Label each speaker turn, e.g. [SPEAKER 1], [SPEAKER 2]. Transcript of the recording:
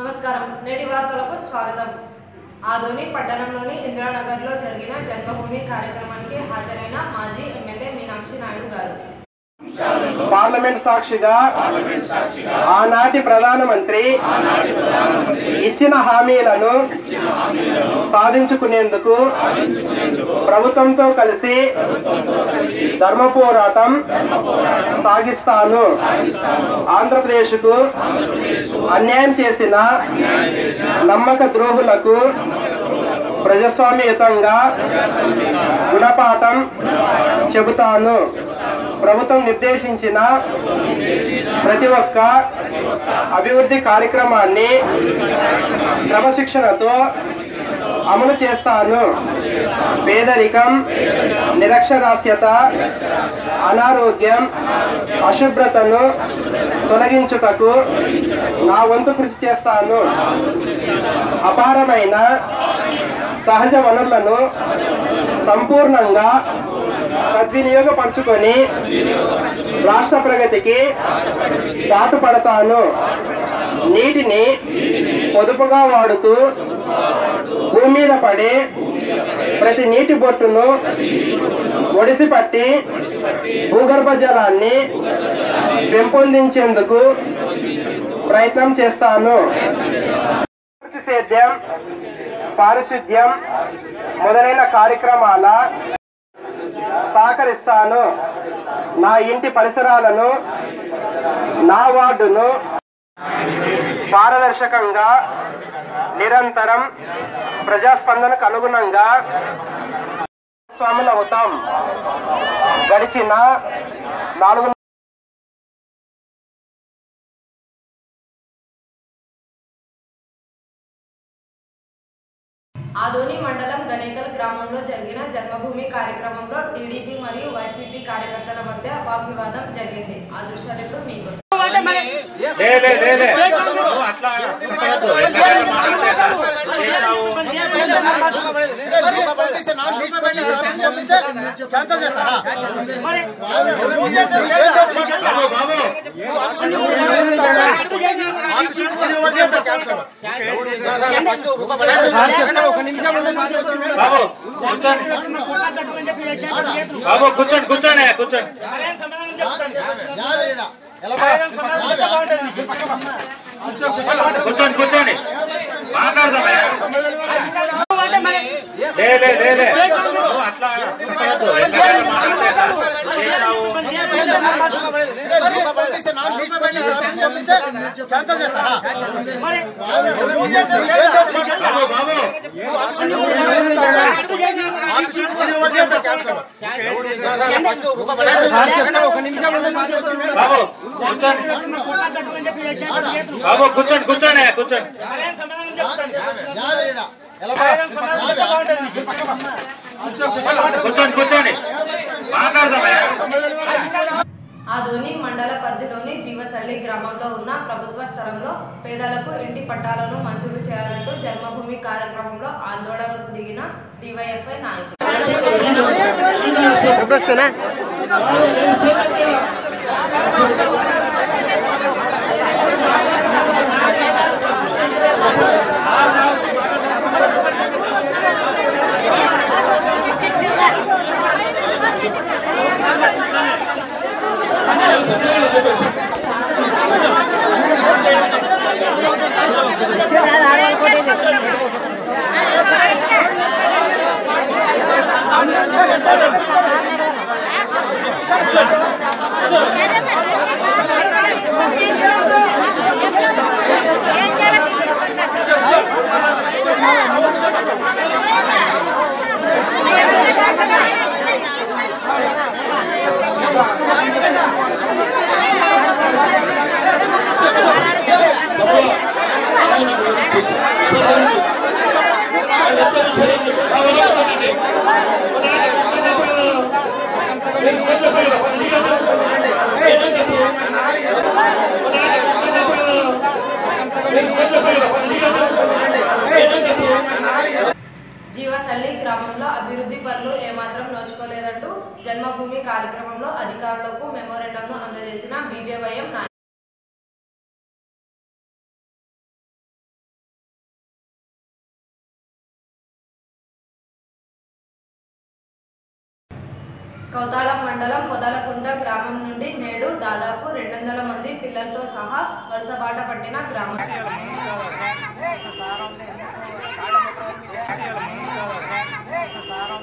[SPEAKER 1] నమస్కారం. నేటి వార్తలకు స్వాగతం. ఆదోని పట్టణంలోని ఇందిరానగర్లో జరిగిన జన్మభూమి కార్యక్రమానికి హాజరైన మాజీ ఎమ్మెల్యే మీనాక్షి నాయుడు గారు.
[SPEAKER 2] పార్లమెంట్ సాక్షిగా ఆనాటి ప్రధానమంత్రి ఇచ్చిన హామీలను సాధించుకునేందుకు ప్రభుత్వంతో కలిసి ధర్మ పోరాటం సాగిస్తాను. ఆంధ్రప్రదేశ్కు అన్యాయం చేసిన నమ్మక ద్రోహులకు ప్రజాస్వామ్యయుతంగా గుణపాఠం చెబుతాను. ప్రభుత్వం నిర్దేశించిన ప్రతి ఒక్క అభివృద్ధి కార్యక్రమాన్ని క్రమశిక్షణతో అమలు చేస్తాను. పేదరికం నిరక్షరాస్యత అనారోగ్యం అశుభ్రతను తొలగించుటకు నా వంతు కృషి చేస్తాను. అపారమైన సహజ వనరులను సంపూర్ణంగా సద్వినియోగపరచుకొని రాష్ట్ర ప్రగతికి పాటుపడతాను నీటిని పొదుపుగా వాడుతూ భూమి మీద పడే ప్రతి నీటి బొట్టును ఒడిసి పట్టి భూగర్భ జలాన్ని పెంపొందించేందుకు ప్రయత్నం చేస్తాను. సేద్యం పారిశుద్ధ్యం మొదలైన కార్యక్రమాల సహకరిస్తాను. నా ఇంటి పరిసరాలను నా వార్డును పారదర్శకంగా నిరంతరం ప్రజాస్పందనకు అనుగుణంగా స్వాములవుతాం. గడిచిన నాలుగు
[SPEAKER 1] ఆదోని మండలం గనేకల్ గ్రామంలో జరిగిన జన్మభూమి కార్యక్రమంలో టీడీపీ మరియు వైసీపీ కార్యకర్తల మధ్య వాగ్వివాదం జరిగింది. ఆ దృశ్యాలు ఇప్పుడు మీకోసం.
[SPEAKER 3] బాబు కూర్చోండి కూర్చోండి. కూర్చోండి కూర్చోండి కూర్చోండి కూర్చోండి మాట్లాడదామయ్యా లే లే లే లే నువ్వు అట్లా ఉండకూడదు. ఎందుకంటే మాట్లాడలేదు. చేసావు. బాబు బాబు బాబు కూర్చోండి బాబు కూర్చోండి కూర్చోండి కూర్చోండి కూర్చోండి కూర్చోండి మాట్లాడదామయ్యా
[SPEAKER 1] ఆదోని మండల పరిధిలోని జీవసల్లి గ్రామంలో ఉన్న ప్రభుత్వ స్థలంలో పేదలకు ఇంటి పట్టాలను మంజూరు చేయాలంటూ జన్మభూమి కార్యక్రమంలో ఆందోళనకు దిగిన డివైఎఫ్ఐ నాయకులు జీవసల్లి ఏమాత్రం నోచుకోలేదంటూ జన్మభూమి కార్యక్రమంలో అధికారులకు మెమోరెండంను అందజేసిన బీజేవైఎం కౌతాళం మండలం మొదలకుండ గ్రామం నుండి నేడు దాదాపు రెండు వందల మంది పిల్లలతో సహా వలసబాట పట్టిన గ్రామం. సారం